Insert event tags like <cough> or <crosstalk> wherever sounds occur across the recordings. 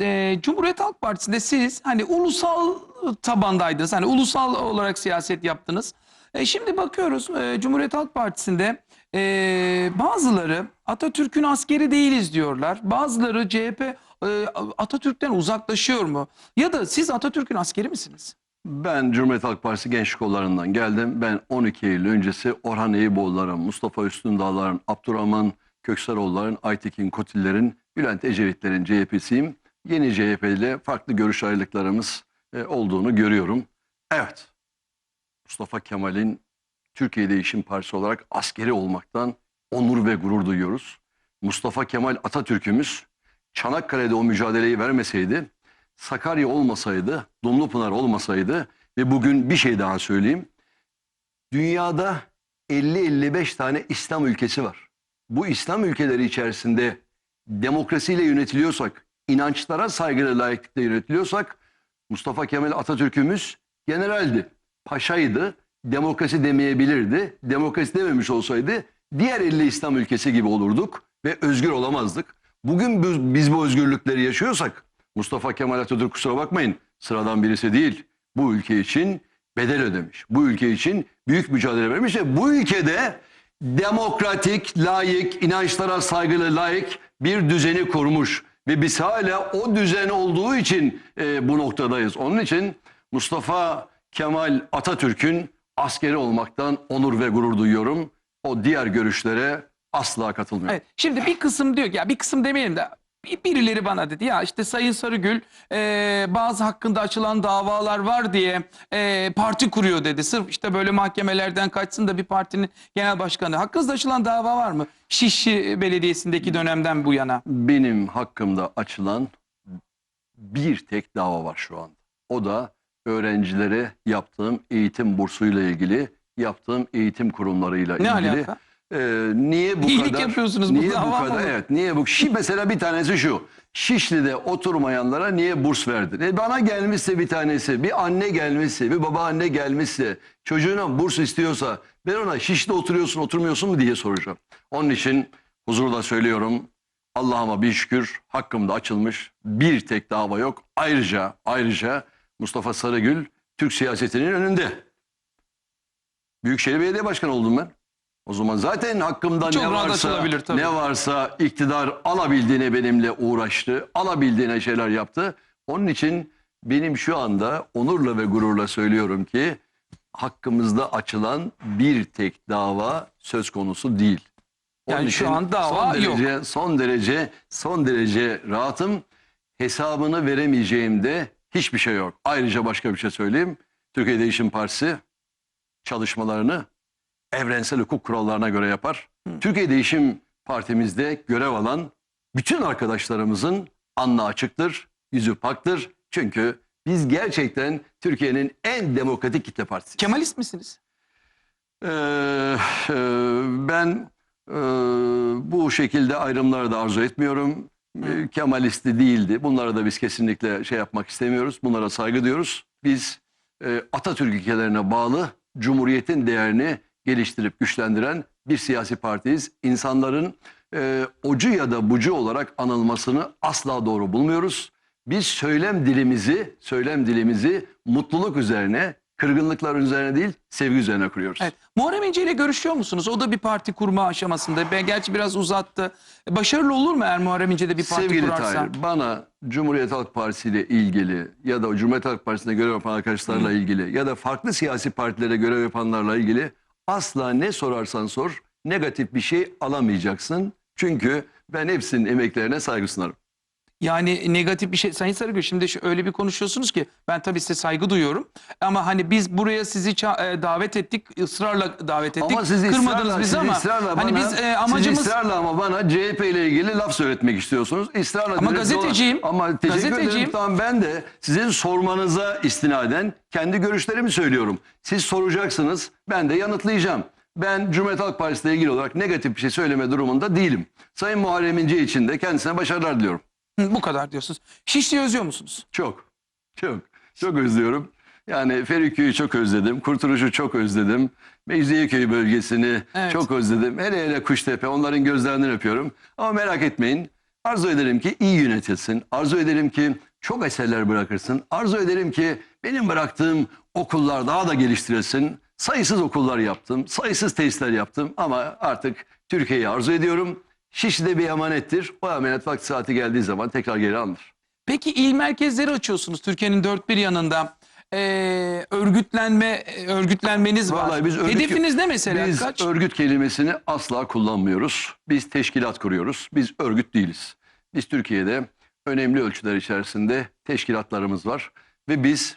e, Cumhuriyet Halk Partisi'nde siz hani ulusal tabandaydınız. Hani ulusal olarak siyaset yaptınız. E, şimdi bakıyoruz e, Cumhuriyet Halk Partisi'nde e, bazıları Atatürk'ün askeri değiliz diyorlar. Bazıları CHP e, Atatürk'ten uzaklaşıyor mu? Ya da siz Atatürk'ün askeri misiniz? Ben Cumhuriyet Halk Partisi Gençlik Kolları'ndan geldim. Ben 12 Eylül öncesi Orhan Eyüboğulların, Mustafa Üstündağların, Abdurrahman Kökseroğulların, Aytekin Kotillerin, Bülent Ecevitlerin CHP'siyim. Yeni CHP ile farklı görüş ayrılıklarımız e, olduğunu görüyorum. Evet, Mustafa Kemal'in Türkiye Değişim Partisi olarak askeri olmaktan onur ve gurur duyuyoruz. Mustafa Kemal Atatürk'ümüz Çanakkale'de o mücadeleyi vermeseydi, Sakarya olmasaydı, Dumlupınar olmasaydı ve bugün bir şey daha söyleyeyim. Dünyada 50-55 tane İslam ülkesi var. Bu İslam ülkeleri içerisinde demokrasiyle yönetiliyorsak, inançlara saygılı layıklıkla yönetiliyorsak Mustafa Kemal Atatürk'ümüz generaldi, paşaydı, demokrasi demeyebilirdi. Demokrasi dememiş olsaydı diğer 50 İslam ülkesi gibi olurduk ve özgür olamazdık. Bugün biz, biz bu özgürlükleri yaşıyorsak Mustafa Kemal Atatürk kusura bakmayın sıradan birisi değil. Bu ülke için bedel ödemiş. Bu ülke için büyük mücadele vermiş ve bu ülkede demokratik, layık, inançlara saygılı, layık bir düzeni kurmuş. Ve biz hala o düzen olduğu için e, bu noktadayız. Onun için Mustafa Kemal Atatürk'ün askeri olmaktan onur ve gurur duyuyorum. O diğer görüşlere asla katılmıyorum. Evet. Şimdi bir kısım diyor ki ya bir kısım demeyelim de bir- birileri bana dedi ya işte Sayın Sarıgül e, bazı hakkında açılan davalar var diye e, parti kuruyor dedi. Sırf işte böyle mahkemelerden kaçsın da bir partinin genel başkanı. Hakkınızda açılan dava var mı? Şişli Belediyesi'ndeki dönemden bu yana. benim hakkımda açılan bir tek dava var şu anda. O da öğrencilere yaptığım eğitim bursuyla ilgili, yaptığım eğitim kurumlarıyla Ne ilgili. alaka? Ee, niye bu İyilik kadar? yapıyorsunuz, niye bu mı kadar? olur? Evet, niye bu? Şi mesela bir tanesi şu. Şişli'de oturmayanlara niye burs verdin? E bana gelmişse bir tanesi, bir anne gelmişse, bir babaanne gelmişse, çocuğuna burs istiyorsa ben ona Şişli'de oturuyorsun, oturmuyorsun mu diye soracağım. Onun için huzurla söylüyorum. Allah'ıma bir şükür hakkımda açılmış bir tek dava yok. Ayrıca ayrıca Mustafa Sarıgül Türk siyasetinin önünde. Büyükşehir Belediye Başkanı oldum ben. O zaman zaten hakkımda Çok ne varsa tabii. ne varsa iktidar alabildiğine benimle uğraştı. Alabildiğine şeyler yaptı. Onun için benim şu anda onurla ve gururla söylüyorum ki hakkımızda açılan bir tek dava söz konusu değil. Onun Yani şu an dava son yok. derece, Son derece, son derece rahatım. Hesabını veremeyeceğimde hiçbir şey yok. Ayrıca başka bir şey söyleyeyim. Türkiye Değişim Partisi çalışmalarını evrensel hukuk kurallarına göre yapar. Türkiye Değişim Partimizde görev alan bütün arkadaşlarımızın alnı açıktır, yüzü paktır. Çünkü biz gerçekten Türkiye'nin en demokratik kitle partisi. Kemalist misiniz? Ee, e, ben e, bu şekilde ayrımları da arzu etmiyorum. E, Kemalisti değildi. Bunlara da biz kesinlikle şey yapmak istemiyoruz. Bunlara saygı duyuyoruz. Biz e, Atatürk ilkelerine bağlı Cumhuriyet'in değerini geliştirip güçlendiren bir siyasi partiyiz. İnsanların e, ocu ya da bucu olarak anılmasını asla doğru bulmuyoruz. Biz söylem dilimizi, söylem dilimizi mutluluk üzerine, kırgınlıklar üzerine değil, sevgi üzerine kuruyoruz. Evet. Muharrem İnce ile görüşüyor musunuz? O da bir parti kurma aşamasında. Ben gerçi biraz uzattı. Başarılı olur mu eğer Muharrem İnce de bir parti Sevgili kurarsa? Tahir, bana Cumhuriyet Halk Partisi ile ilgili ya da Cumhuriyet Halk Partisi'nde görev yapan arkadaşlarla ilgili ya da farklı siyasi partilere görev yapanlarla ilgili asla ne sorarsan sor negatif bir şey alamayacaksın. Çünkü ben hepsinin emeklerine saygı sunarım. Yani negatif bir şey. Sayın Sarıgül şimdi öyle bir konuşuyorsunuz ki ben tabii size saygı duyuyorum. Ama hani biz buraya sizi e, davet ettik, ısrarla davet ettik. Ama siz Kırmadınız bizi siz ama hani bana, biz e, siz amacımız ısrarla ama bana CHP ile ilgili laf söyletmek istiyorsunuz. Israrla Ama gazeteciyim. dola- Ama teşekkür Gazeteciyim. ederim. Tamam ben de sizin sormanıza istinaden kendi görüşlerimi söylüyorum. Siz soracaksınız ben de yanıtlayacağım. Ben Cumhuriyet Halk Partisi ile ilgili olarak negatif bir şey söyleme durumunda değilim. Sayın Muharrem İnce için de kendisine başarılar diliyorum. Bu kadar diyorsunuz. Şişli'yi özlüyor musunuz? Çok, çok, çok özlüyorum. Yani Feriköy'ü çok özledim. Kurtuluş'u çok özledim. Mecidiyeköy bölgesini Evet. çok özledim. Hele hele Kuştepe onların gözlerinden öpüyorum. Ama merak etmeyin Arzu ederim ki iyi yönetilsin. Arzu ederim ki çok eserler bırakırsın. Arzu ederim ki benim bıraktığım okullar daha da geliştirilsin. Sayısız okullar yaptım, sayısız tesisler yaptım ama artık Türkiye'yi arzu ediyorum. Şişli'de bir emanettir. O emanet vakti saati geldiği zaman tekrar geri alınır. Peki il merkezleri açıyorsunuz Türkiye'nin dört bir yanında. Ee, örgütlenme örgütlenmeniz var. Vallahi biz örgüt- Hedefiniz ne mesela? Biz Kaç? örgüt kelimesini asla kullanmıyoruz. Biz teşkilat kuruyoruz. Biz örgüt değiliz. Biz Türkiye'de önemli ölçüler içerisinde teşkilatlarımız var. Ve biz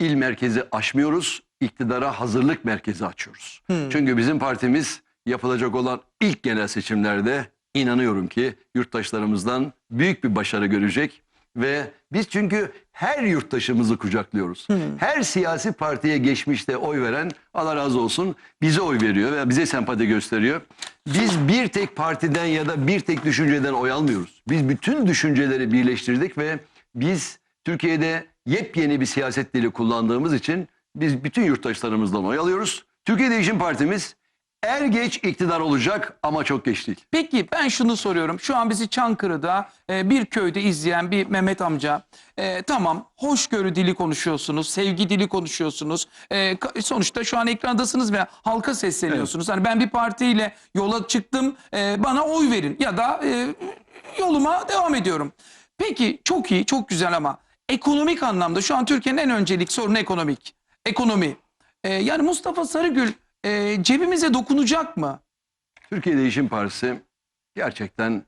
il merkezi aşmıyoruz. iktidara hazırlık merkezi açıyoruz. Hmm. Çünkü bizim partimiz yapılacak olan ilk genel seçimlerde inanıyorum ki yurttaşlarımızdan büyük bir başarı görecek. Ve biz çünkü her yurttaşımızı kucaklıyoruz. Her siyasi partiye geçmişte oy veren Allah razı olsun bize oy veriyor ve bize sempati gösteriyor. Biz bir tek partiden ya da bir tek düşünceden oy almıyoruz. Biz bütün düşünceleri birleştirdik ve biz Türkiye'de yepyeni bir siyaset dili kullandığımız için biz bütün yurttaşlarımızdan oy alıyoruz. Türkiye Değişim Partimiz er geç iktidar olacak ama çok geç değil. Peki ben şunu soruyorum. Şu an bizi Çankırı'da e, bir köyde izleyen bir Mehmet amca. e, tamam hoşgörü dili konuşuyorsunuz, sevgi dili konuşuyorsunuz. E, sonuçta şu an ekrandasınız ve halka sesleniyorsunuz. Hani ben bir partiyle yola çıktım e, bana oy verin ya da e, yoluma devam ediyorum. Peki çok iyi, çok güzel ama ekonomik anlamda şu an Türkiye'nin en öncelik sorunu ekonomik. Ekonomi. E, yani Mustafa Sarıgül e, cebimize dokunacak mı? Türkiye Değişim Partisi gerçekten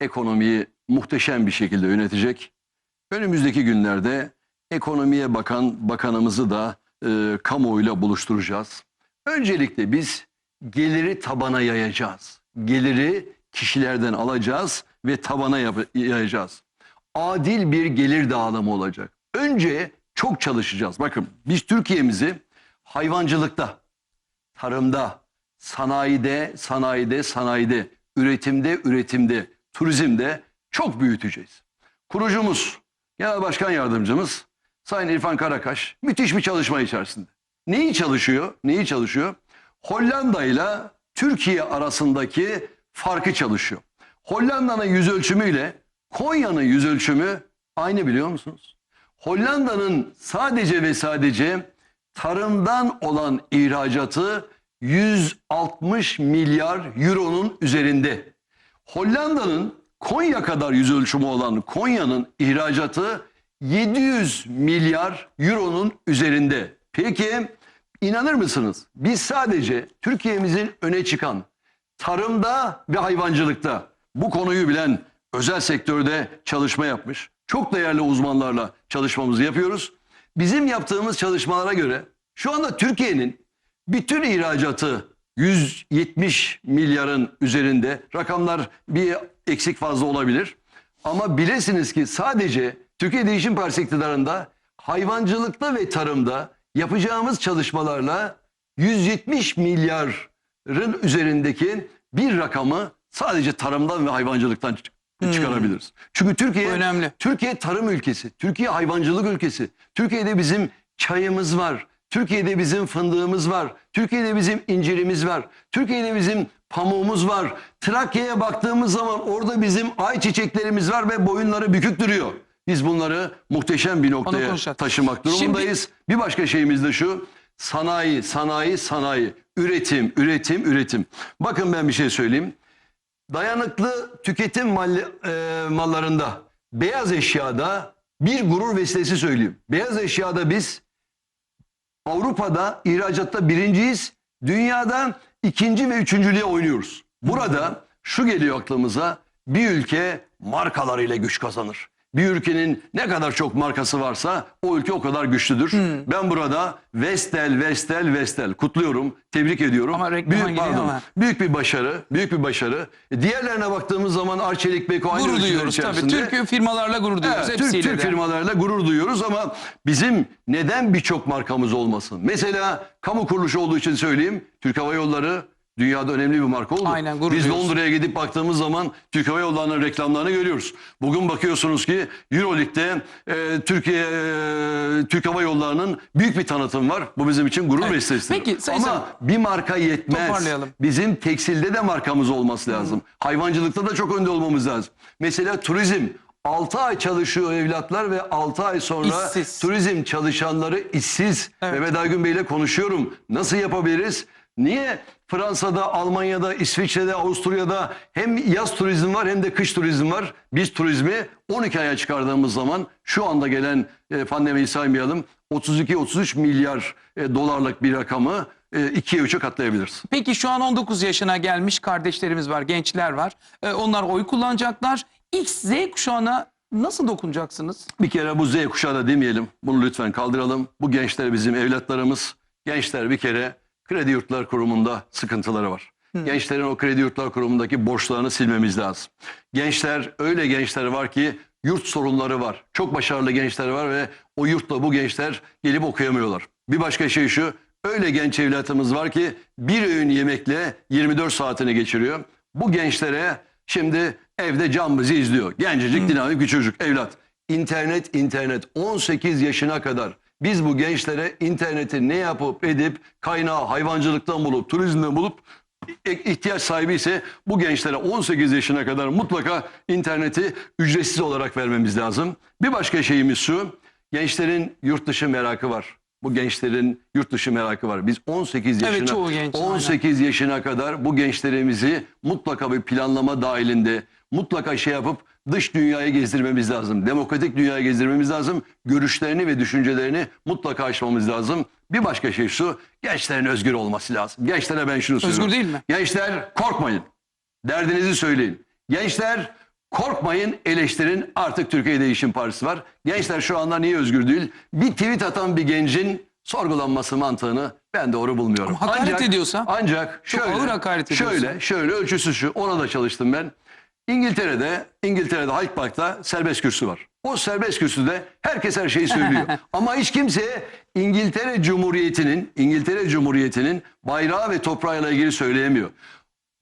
ekonomiyi muhteşem bir şekilde yönetecek. Önümüzdeki günlerde ekonomiye bakan bakanımızı da e, kamuoyuyla buluşturacağız. Öncelikle biz geliri tabana yayacağız. Geliri kişilerden alacağız ve tabana yayacağız. Adil bir gelir dağılımı olacak. Önce çok çalışacağız. Bakın biz Türkiye'mizi hayvancılıkta, tarımda, sanayide, sanayide, sanayide, üretimde, üretimde, turizmde çok büyüteceğiz. Kurucumuz, Genel Başkan Yardımcımız Sayın İrfan Karakaş müthiş bir çalışma içerisinde. Neyi çalışıyor? Neyi çalışıyor? Hollanda ile Türkiye arasındaki farkı çalışıyor. Hollanda'nın yüz ölçümüyle Konya'nın yüz ölçümü aynı biliyor musunuz? Hollanda'nın sadece ve sadece tarımdan olan ihracatı 160 milyar euronun üzerinde. Hollanda'nın Konya kadar yüz ölçümü olan Konya'nın ihracatı 700 milyar euronun üzerinde. Peki inanır mısınız? Biz sadece Türkiye'mizin öne çıkan tarımda ve hayvancılıkta bu konuyu bilen özel sektörde çalışma yapmış. Çok değerli uzmanlarla çalışmamızı yapıyoruz. Bizim yaptığımız çalışmalara göre şu anda Türkiye'nin bütün ihracatı 170 milyarın üzerinde. Rakamlar bir eksik fazla olabilir. Ama bilesiniz ki sadece Türkiye Değişim Partisi iktidarında hayvancılıkta ve tarımda yapacağımız çalışmalarla 170 milyarın üzerindeki bir rakamı sadece tarımdan ve hayvancılıktan çık- çıkarabiliriz. Çünkü Türkiye Bu önemli. Türkiye tarım ülkesi, Türkiye hayvancılık ülkesi. Türkiye'de bizim çayımız var. Türkiye'de bizim fındığımız var. Türkiye'de bizim incirimiz var. Türkiye'de bizim pamuğumuz var. Trakya'ya baktığımız zaman orada bizim ayçiçeklerimiz var ve boyunları bükük duruyor. Biz bunları muhteşem bir noktaya taşımak Şimdi- durumundayız. Bir başka şeyimiz de şu. Sanayi, sanayi, sanayi. Üretim, üretim, üretim. Bakın ben bir şey söyleyeyim. Dayanıklı tüketim mal- e, mallarında, beyaz eşyada bir gurur vesilesi söyleyeyim. Beyaz eşyada biz Avrupa'da ihracatta birinciyiz. Dünyada ikinci ve üçüncülüğe oynuyoruz. Burada şu geliyor aklımıza. Bir ülke markalarıyla güç kazanır. Bir ülkenin ne kadar çok markası varsa o ülke o kadar güçlüdür. Ben burada Vestel, Vestel, Vestel kutluyorum, tebrik ediyorum. Ama büyük, pardon, ama. büyük bir başarı, büyük bir başarı. E, Diğerlerine baktığımız zaman Arçelik, Beko aynı Gurur duyuyoruz tabii. Türk firmalarla gurur duyuyoruz. Evet, Türk, hepsiyle Türk de. firmalarıyla gurur duyuyoruz ama bizim neden birçok markamız olmasın? Mesela kamu kuruluşu olduğu için söyleyeyim. Türk Hava Yolları Dünyada önemli bir marka oldu. Aynen, gurur Biz duyuyoruz. Londra'ya gidip baktığımız zaman Türk Hava Yolları'nın reklamlarını görüyoruz. Bugün bakıyorsunuz ki Euroleague'de e, Türkiye e, Türk Hava Yolları'nın büyük bir tanıtım var. Bu bizim için gurur Evet. vesilesidir. Peki, Sayın Ama Sam- bir marka yetmez. Toparlayalım. Bizim tekstilde de markamız olması lazım. Hayvancılıkta da çok önde olmamız lazım. Mesela turizm 6 ay çalışıyor evlatlar ve 6 ay sonra İşsiz. turizm çalışanları işsiz. Evet. Mehmet Aygün Bey ile konuşuyorum. Nasıl yapabiliriz? Niye Fransa'da, Almanya'da, İsviçre'de, Avusturya'da hem yaz turizm var hem de kış turizm var. Biz turizmi 12 aya çıkardığımız zaman şu anda gelen e, pandemiyi saymayalım 32-33 milyar e, dolarlık bir rakamı e, ikiye üçe katlayabiliriz. Peki şu an 19 yaşına gelmiş kardeşlerimiz var, gençler var. Ee, onlar oy kullanacaklar. X, Z kuşağına nasıl dokunacaksınız? Bir kere bu Z kuşağı da demeyelim. Bunu lütfen kaldıralım. Bu gençler bizim evlatlarımız. Gençler bir kere kredi yurtlar kurumunda sıkıntıları var. Gençlerin o kredi yurtlar kurumundaki borçlarını silmemiz lazım. Gençler öyle gençler var ki yurt sorunları var. Çok başarılı gençler var ve o yurtla bu gençler gelip okuyamıyorlar. Bir başka şey şu. Öyle genç evlatımız var ki bir öğün yemekle 24 saatini geçiriyor. Bu gençlere şimdi evde cambızı izliyor. Gencecik dinamik bir çocuk evlat. İnternet internet 18 yaşına kadar biz bu gençlere interneti ne yapıp edip kaynağı hayvancılıktan bulup turizmden bulup ihtiyaç sahibi ise bu gençlere 18 yaşına kadar mutlaka interneti ücretsiz olarak vermemiz lazım. Bir başka şeyimiz şu. Gençlerin yurt dışı merakı var. Bu gençlerin yurt dışı merakı var. Biz 18 yaşına Evet, çoğu genç, aynen. 18 yaşına kadar bu gençlerimizi mutlaka bir planlama dahilinde mutlaka şey yapıp dış dünyaya gezdirmemiz lazım. Demokratik dünyaya gezdirmemiz lazım. Görüşlerini ve düşüncelerini mutlaka aşmamız lazım. Bir başka şey şu, gençlerin özgür olması lazım. Gençlere ben şunu söylüyorum. değil mi? Gençler korkmayın. Derdinizi söyleyin. Gençler korkmayın eleştirin. Artık Türkiye Değişim Partisi var. Gençler şu anda niye özgür değil? Bir tweet atan bir gencin sorgulanması mantığını ben doğru bulmuyorum. Ama hakaret ediyorsa? Ancak şöyle, ağır hakaret ediyorsa. şöyle, şöyle ölçüsü şu. Ona da çalıştım ben. İngiltere'de, İngiltere'de Hyde Park'ta serbest kürsü var. O serbest kürsüde herkes her şeyi söylüyor. <laughs> Ama hiç kimse İngiltere Cumhuriyeti'nin, İngiltere Cumhuriyeti'nin bayrağı ve toprağıyla ilgili söyleyemiyor.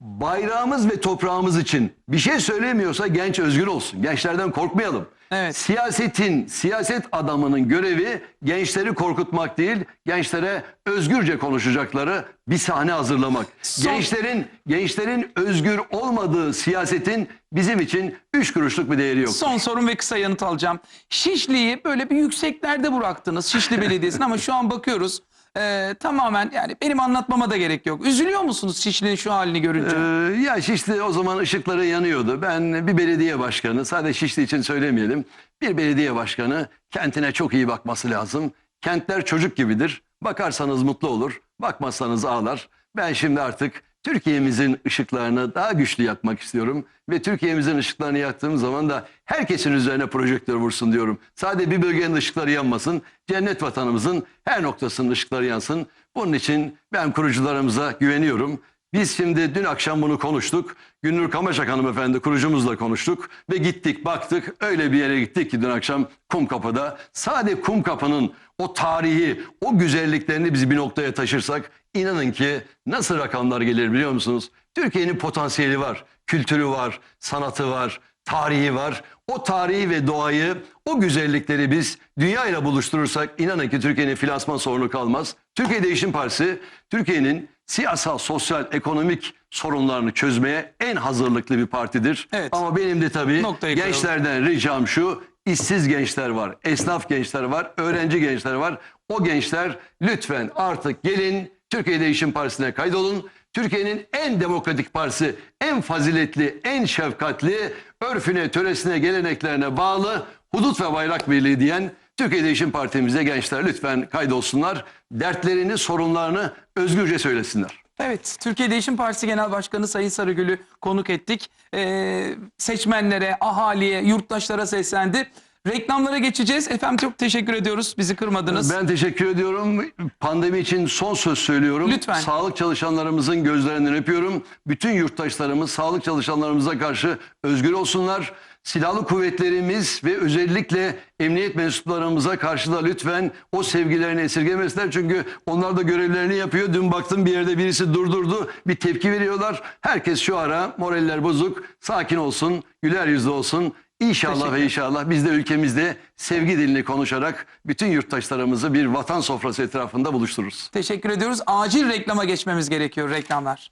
Bayrağımız ve toprağımız için bir şey söylemiyorsa genç özgür olsun. Gençlerden korkmayalım. Evet. Siyasetin, siyaset adamının görevi gençleri korkutmak değil, gençlere özgürce konuşacakları bir sahne hazırlamak. Son- Gençlerin gençlerin özgür olmadığı siyasetin bizim için üç kuruşluk bir değeri yok. Son sorum ve kısa yanıt alacağım. Şişli'yi böyle bir yükseklerde bıraktınız Şişli Belediyesi'ne ama şu an bakıyoruz e, tamamen yani benim anlatmama da gerek yok. Üzülüyor musunuz Şişli'nin şu halini görünce? Ee, ya Şişli o zaman ışıkları yanıyordu. Ben bir belediye başkanı, sadece Şişli için söylemeyelim. Bir belediye başkanı kentine çok iyi bakması lazım. Kentler çocuk gibidir. Bakarsanız mutlu olur, bakmazsanız ağlar. Ben şimdi artık Türkiye'mizin ışıklarını daha güçlü yakmak istiyorum. Ve Türkiye'mizin ışıklarını yaktığım zaman da herkesin üzerine projektör vursun diyorum. Sadece bir bölgenin ışıkları yanmasın. Cennet vatanımızın her noktasının ışıkları yansın. Bunun için ben kurucularımıza güveniyorum. Biz şimdi dün akşam bunu konuştuk. Günnur Kamaşak hanımefendi kurucumuzla konuştuk. Ve gittik baktık öyle bir yere gittik ki dün akşam Kumkapı'da. Sade Kumkapı'nın o tarihi, o güzelliklerini biz bir noktaya taşırsak inanın ki nasıl rakamlar gelir biliyor musunuz? Türkiye'nin potansiyeli var, kültürü var, sanatı var, tarihi var. O tarihi ve doğayı, o güzellikleri biz dünya ile buluşturursak inanın ki Türkiye'nin finansman sorunu kalmaz. Türkiye Değişim Partisi, Türkiye'nin siyasal, sosyal, ekonomik sorunlarını çözmeye en hazırlıklı bir partidir. Evet. Ama benim de tabii Noktayı koyalım. gençlerden ricam şu, işsiz gençler var, esnaf gençler var, öğrenci gençler var. O gençler lütfen artık gelin Türkiye Değişim Partisi'ne kaydolun. Türkiye'nin en demokratik partisi, en faziletli, en şefkatli, örfüne, töresine, geleneklerine bağlı hudut ve bayrak birliği diyen Türkiye Değişim Partimize gençler lütfen kaydolsunlar. Dertlerini, sorunlarını özgürce söylesinler. Evet, Türkiye Değişim Partisi Genel Başkanı Sayın Sarıgül'ü konuk ettik. Ee, seçmenlere, ahaliye, yurttaşlara seslendi. Reklamlara geçeceğiz. Efendim çok teşekkür ediyoruz. Bizi kırmadınız. Ben teşekkür ediyorum. Pandemi için son söz söylüyorum. Lütfen. Sağlık çalışanlarımızın gözlerinden öpüyorum. Bütün yurttaşlarımız sağlık çalışanlarımıza karşı özgür olsunlar. silahlı kuvvetlerimiz ve özellikle emniyet mensuplarımıza karşı da lütfen o sevgilerini esirgemesinler. Çünkü onlar da görevlerini yapıyor. Dün baktım bir yerde birisi durdurdu. Bir tepki veriyorlar. Herkes şu ara moraller bozuk. Sakin olsun, güler yüzlü olsun. İnşallah ve inşallah biz de ülkemizde sevgi dilini konuşarak bütün yurttaşlarımızı bir vatan sofrası etrafında buluştururuz. Teşekkür ediyoruz. Acil reklama geçmemiz gerekiyor reklamlar.